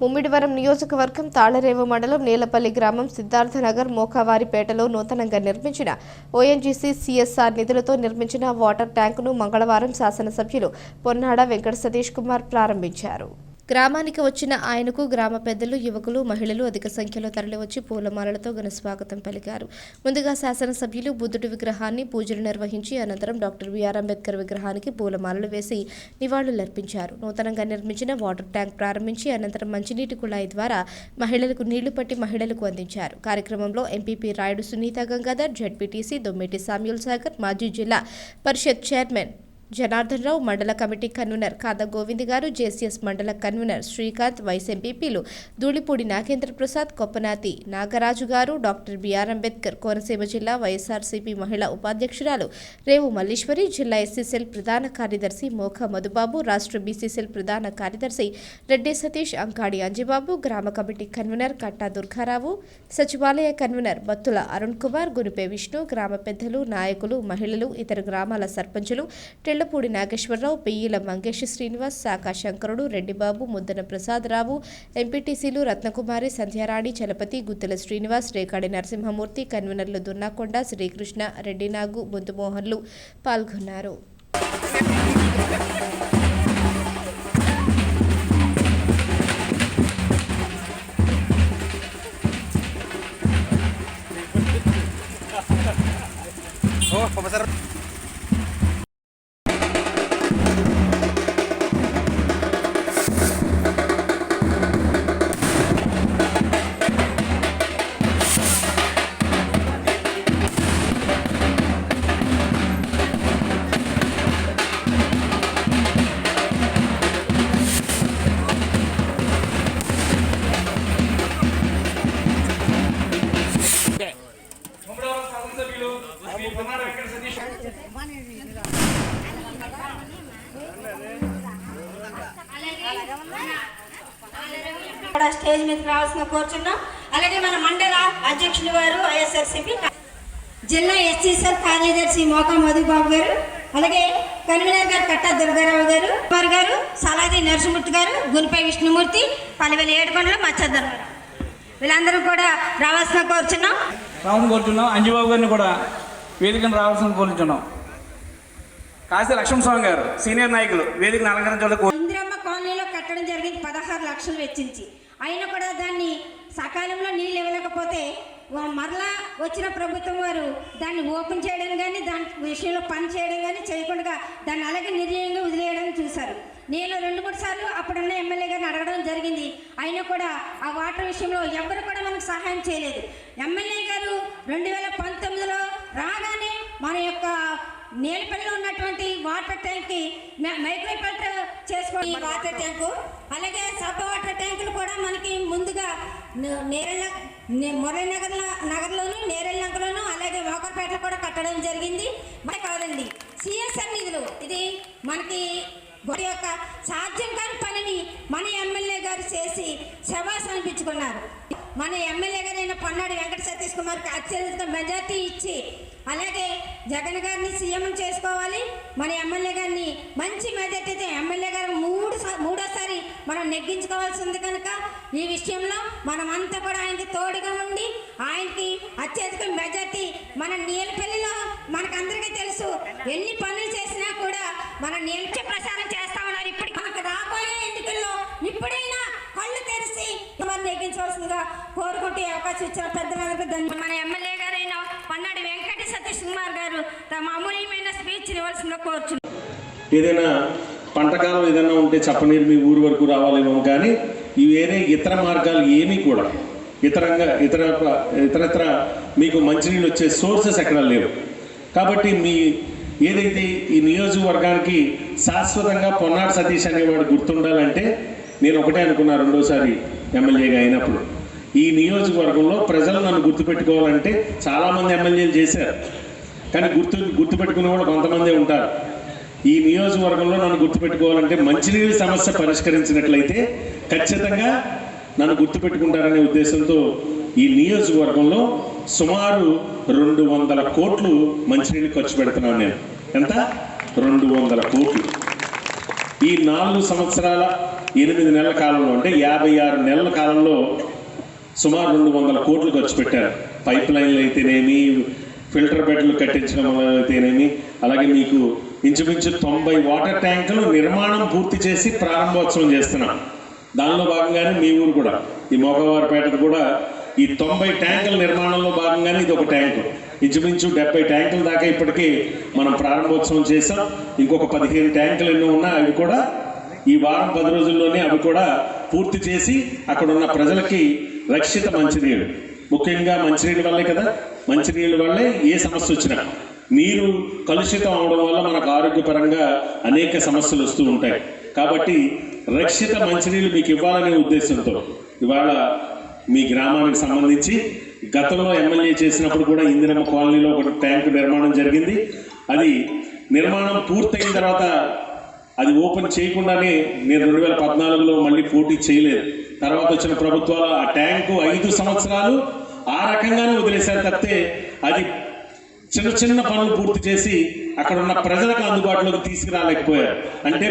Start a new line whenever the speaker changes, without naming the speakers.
ముమ్మిడివరం నియోజకవర్గం తాళరేవు మండలం నేలపల్లి గ్రామం సిద్ధార్థనగర్ మోకావారిపేటలో నూతనంగా నిర్మించిన ఓఎన్జీసీ సిఎస్ఆర్ నిధులతో నిర్మించిన వాటర్ ట్యాంకును మంగళవారం శాసనసభ్యులు పొన్నాడ వెంకట సతీష్ కుమార్ ప్రారంభించారు. గ్రామానికి వచ్చిన ఆయనకు గ్రామ పెద్దలు యువకులు మహిళలు అధిక సంఖ్యలో తరలివచ్చి పూలమాలలతో ఘన స్వాగతం పలికారు. ముందుగా శాసనసభ్యులు బుద్ధుడి విగ్రహాన్ని పూజలు నిర్వహించి అనంతరం డాక్టర్ బిఆర్ అంబేద్కర్ విగ్రహానికి పూలమాలలు వేసి నివాళులర్పించారు. నూతనంగా నిర్మించిన వాటర్ ట్యాంక్ ప్రారంభించి అనంతరం మంచినీటి కుళాయి ద్వారా మహిళలకు నీళ్ళు పట్టి మహిళలకు అందించారు. కార్యక్రమంలో MPP Rayudu Sunitha Gangadhar ZPTC Dommiti Samuel Sagar మాజీ జిల్లా పరిషత్ చైర్మన్ జనార్దన్ రావు మండల కమిటీ కన్వీనర్ కాద గోవింద్ గారు జేసీఎస్ మండల కన్వీనర్ శ్రీకాంత్ వైస్ ఎంపీపీలు ధూళిపూడి నాగేంద్ర ప్రసాద్ కొప్పనాతి నాగరాజు గారు డాక్టర్ బిఆర్ అంబేద్కర్ కోనసీమ జిల్లా వైఎస్ఆర్సీపీ మహిళా ఉపాధ్యక్షురాలు రేవు మల్లీశ్వరి జిల్లా ఎస్సీసెల్ ప్రధాన కార్యదర్శి మోఖ మధుబాబు రాష్ట్ర బీసీసెల్ ప్రధాన కార్యదర్శి రెడ్డి సతీష్ అంకాడి అంజిబాబు గ్రామ కమిటీ కన్వీనర్ కట్టా దుర్గారావు సచివాలయ కన్వీనర్ బత్తుల అరుణ్ కుమార్ గునిపే విష్ణు గ్రామ పెద్దలు నాయకులు మహిళలు ఇతర గ్రామాల సర్పంచులు తెల్లపూడి నాగేశ్వరరావు పెయ్యిల మంగేష్ శ్రీనివాస్ శాఖ శంకరుడు రెడ్డిబాబు ముద్దన ప్రసాదరావు ఎంపీటీసీలు రత్నకుమారి సంధ్యారాణి చలపతి గుత్తల శ్రీనివాస్ రేకాడి నరసింహమూర్తి కన్వీనర్లు దున్నాకొండ శ్రీకృష్ణ రెడ్డినాగు బొంతుమోహన్లు పాల్గొన్నారు
Oh, pemasaran.
ముమ్మడివరం
కూడా స్టేజ్ మీదకి రావాల్సిన కోరుచున్నాం. అలాగే మన మండల అధ్యక్షులు వారు వైఎస్ఆర్సీపీ జిల్లా ఎస్సీసీఎల్ కార్యదర్శి మోకా మధుబాబు గారు అలాగే కన్వీనర్ గారు కట్టా దుర్గారావు గారు కుమార్ గారు సలాది నరసింహమూర్తి గారు గునిపై విష్ణుమూర్తి పల్లెవేల ఏడుకొండలు మచ్చధర్మరావు వీళ్ళందరూ కూడా రావాల్సిన కోరుచున్నాం.
రావాల్సిన కోరుచున్నాం. అంజుబాబు గారిని కూడా వేదికను రావాల్సిన కోరుచున్నాం. కాశీ లక్ష్మణ స్వామి గారు సీనియర్ నాయకులు వేదికను అలంకరించడానికి
ఇందిరమ్మ కాలనీలో కట్టడం జరిగింది. పదహారు లక్షలు వెచ్చించి. అయినా కూడా దాన్ని సకాలంలో నీళ్ళు ఇవ్వలేకపోతే మరలా వచ్చిన ప్రభుత్వం వారు దాన్ని ఓపెన్ చేయడం కానీ దాని విషయంలో పని చేయడం కానీ చేయకుండా దాన్ని అలాగే నిర్ణయంగా వదిలేయడం చూశారు. నేను రెండు మూడు సార్లు అప్పుడున్న ఎమ్మెల్యే గారిని అడగడం జరిగింది. అయినా కూడా ఆ వాటర్ విషయంలో ఎవరు కూడా మనకు సహాయం చేయలేదు. ఎమ్మెల్యే గారు రెండు వేల పంతొమ్మిదిలో రాగానే మన యొక్క నేలపల్లిలో ఉన్నటువంటి వాటర్ ట్యాంక్కి మైక్రో ఫిల్టర్ చేసుకోవడం వాటర్ ట్యాంకు అలాగే సబ్ వాటర్ ట్యాంకులు కూడా మనకి ముందుగా నేరెళ్ళ నే- మురళీనగర్ నగర్లోను నేరెళ్ళనగర్లోను అలాగే మోకర్పేటలో కూడా కట్టడం జరిగింది. మరి కాదండి సిఎస్ఆర్ నిధులు. ఇది మనకి వారి యొక్క సాధ్యం కాని పనిని మన ఎమ్మెల్యే గారు చేసి శవాస్ అనిపించుకున్నారు. మన ఎమ్మెల్యే గారైన పన్నాడు వెంకట సతీష్ కుమార్కి అత్యధిక మెజార్టీ ఇచ్చి అలాగే జగన్ గారిని సీఎం చేసుకోవాలి. మన ఎమ్మెల్యే గారిని మంచి మెజార్టీతో ఎమ్మెల్యే గారు మూడు మూడోసారి మనం నెగ్గించుకోవాల్సి ఉంది కనుక ఈ విషయంలో మనమంతా కూడా ఆయనకి తోడుగా ఉండి ఆయనకి అత్యధిక మెజార్టీ మన నీలపల్లిలో మనకందరికీ తెలుసు. ఎన్ని పనులు చేసినా కూడా మన నీలచ ప్రసారం చేస్తాం నెగ్గించవలసిందిగా కోరుకుంటూ అవకాశం ఇచ్చిన ధన్యవాదాలు. మన ఎమ్మెల్యే గారైన పన్నాడి వెంకట సతీష్ కుమార్ గారు తమ అమూల్యమైన స్పీచ్ ఇవ్వాల్సిందిగా కోరుచున్నారు
ఏదైనా పంటకాలం ఏదైనా ఉంటే చప్పనీరు మీ ఊరు వరకు రావాలేమో కానీ ఈ వేరే ఇతర మార్గాలు ఏమీ కూడా ఇతరంగా ఇతర ఇతరత్ర మీకు మంచినీళ్ళు వచ్చే సోర్సెస్ ఎక్కడ లేవు. కాబట్టి మీ ఏదైతే ఈ నియోజకవర్గానికి శాశ్వతంగా పొన్నాడు సతీష్ అనేవాడు గుర్తుండాలంటే నేను ఒకటే అనుకున్నా రెండోసారి ఎమ్మెల్యేగా అయినప్పుడు. ఈ నియోజకవర్గంలో ప్రజలు నన్ను గుర్తుపెట్టుకోవాలంటే చాలామంది ఎమ్మెల్యేలు చేశారు. కానీ గుర్తు గుర్తుపెట్టుకునే కూడా కొంతమందే ఉంటారు. ఈ నియోజకవర్గంలో నన్ను గుర్తుపెట్టుకోవాలంటే మంచినీళ్ళ సమస్య పరిష్కరించినట్లయితే ఖచ్చితంగా నన్ను గుర్తుపెట్టుకుంటారనే ఉద్దేశంతో ఈ నియోజకవర్గంలో సుమారు రెండు వందల కోట్లు మంచినీళ్ళు ఖర్చు పెడుతున్నాను నేను. ఎంత? రెండు వందల కోట్లు. ఈ నాలుగు సంవత్సరాల ఎనిమిది నెలల కాలంలో అంటే యాభై ఆరు నెలల కాలంలో సుమారు రెండు వందల కోట్లు ఖర్చు పెట్టారు. పైప్ లైన్లు అయితేనేమి ఫిల్టర్ బెడ్లు కట్టించడం అయితేనేమి అలాగే మీకు ఇంచుమించు తొంభై వాటర్ ట్యాంకులు నిర్మాణం పూర్తి చేసి ప్రారంభోత్సవం చేస్తున్నాం. దానిలో భాగంగానే మీ ఊరు కూడా ఈ మోగవారిపేట కూడా ఈ తొంభై ట్యాంకుల నిర్మాణంలో భాగంగానే ఇది ఒక ట్యాంకు. ఇంచుమించు డెబ్బై ట్యాంకుల దాకా ఇప్పటికీ మనం ప్రారంభోత్సవం చేసాం ఇంకొక పదిహేను ట్యాంకులు ఎన్నో ఉన్నా అవి కూడా ఈ వారం పది రోజుల్లోనే అవి కూడా పూర్తి చేసి అక్కడ ఉన్న ప్రజలకి రక్షిత మంచినీళ్ళు. ముఖ్యంగా మంచినీళ్ళ వల్లే కదా? మంచినీళ్ళ వల్లే ఏ సమస్య వచ్చినా. నీరు కలుషితం అవడం వల్ల మనకు ఆరోగ్యపరంగా అనేక సమస్యలు వస్తూ ఉంటాయి. కాబట్టి రక్షిత మంచినీళ్ళు మీకు ఇవ్వాలనే ఉద్దేశంతో ఇవాళ మీ గ్రామానికి సంబంధించి గతంలో ఎమ్మెల్యే చేసినప్పుడు కూడా ఇందిరమ్మ కాలనీలో ఒక ట్యాంకు నిర్మాణం జరిగింది. అది నిర్మాణం పూర్తయిన తర్వాత అది ఓపెన్ చేయకుండానే నేను రెండు వేల పద్నాలుగులో మళ్ళీ పోటీ చేయలేదు. తర్వాత వచ్చిన ప్రభుత్వాలు ఆ ట్యాంకు ఐదు సంవత్సరాలు ఆ రకంగానే వదిలేశారు తప్పితే అది చిన్న చిన్న పనులు పూర్తి చేసి అక్కడ ఉన్న ప్రజలకు అందుబాటులోకి తీసుకురాలేకపోయారు. అంటే